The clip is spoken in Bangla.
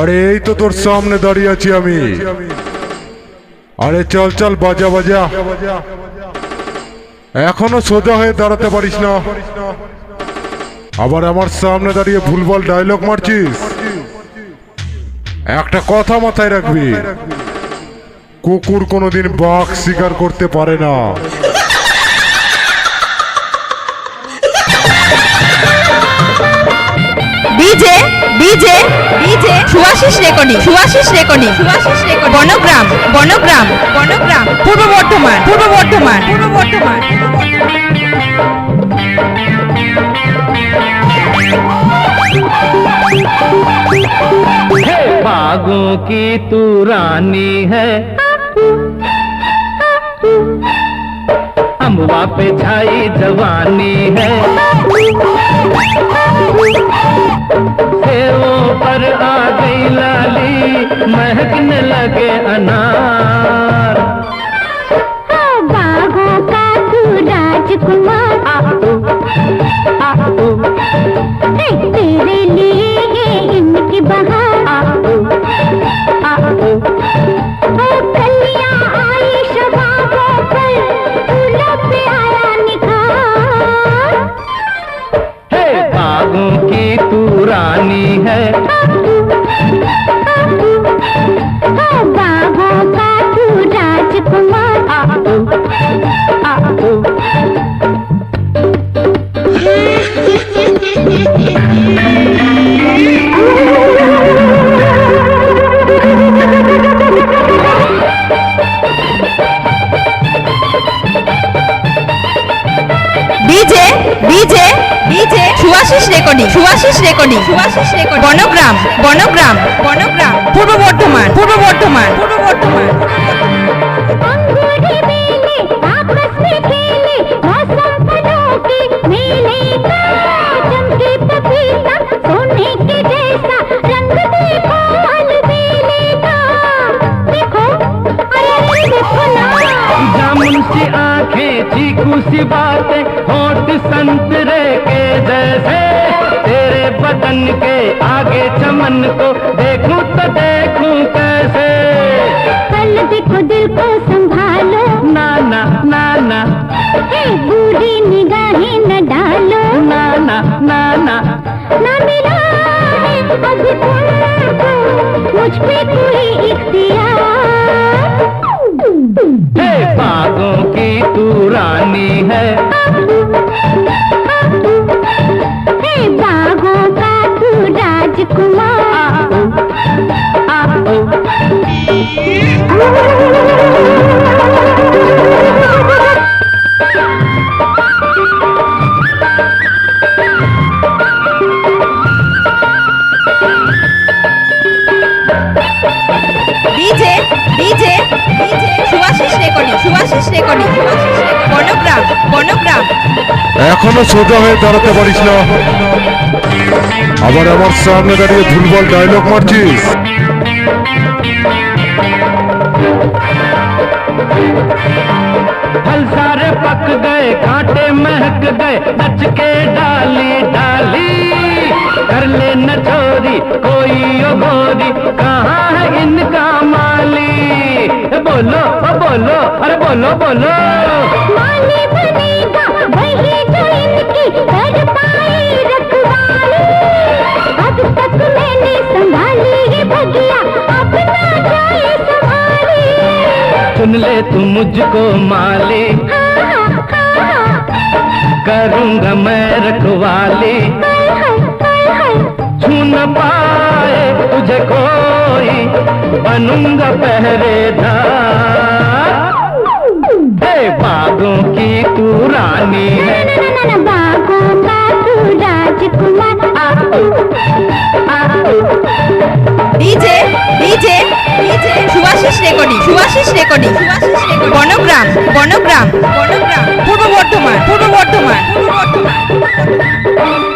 আরে, এই তো তোর সামনে দাঁড়িয়ে আছি আমি। আরে, চল চল, বাজা বাজা। এখনও সোজা হয়ে দাঁড়াতে পারিস না। আবার আমার সামনে দাঁড়িয়ে ভুলভাল ডায়লগ মারছিস। একটা কথা মাথায় রাখবি। কুকুর কোনোদিন বাঘ শিকার করতে পারে না। DJ DJ DJ Suyashis recording Suyashis recording Suyashis recording Bangram Bangram Bangram Purba Bardhaman Purba Bardhaman পূর্ব বর্ধমান हे बागों की तू रानी है अम्बा पे छाई जवानी है महकने लगे। DJ DJ DJ Suyashis recording Subhasis recording Suyashis recording Bangram Bangram Bangram Purba Bardhaman Purba Bardhaman পূর্ব বর্ধমান सी आँखें चीकू सी बातें होठ संतरे के जैसे। तेरे बदन के आगे चमन को देखूँ तो देखूँ कैसे। कल देखो दिल को संभालो। ना ना ना ना बूढ़ी निगाहें न हे बागों की तू रानी है। DJ DJ DJ Suyashis recording Suyashis recording Suyashis recording Bangram Bangram এখনো সোজা হয়ে দাঁড়াতে পারিস না আবার আমার সামনে দাঁড়িয়ে ভুলভাল ডায়লগ মারছিস फल सारे पक गए कांटे महक गए नच के डाली डाली कर ले न चोरी कोई गोरी कहाँ है इनका माली? बोलो ओ बोलो अरे बोलो बोलो। माली बनेगा वही जो इनकी कर पाए रखवाली। अब तक मैंने संभाली ये बगिया अब जाए संभाली। सुन ले तू मुझको माली। हाँ, हाँ, हाँ, करूँगा मैं रखवाली। छू न पाए तुझे कोई बनूंगा पहरेदार हे बागों की तू रानी है ना, ना, ना, बागों का तू राजकुमार DJ DJ DJ Suyashis recording Suyashis recording Suyashis recording Bangram Bangram Bangram Purba Bardhaman Purba Bardhaman পূর্ব বর্ধমান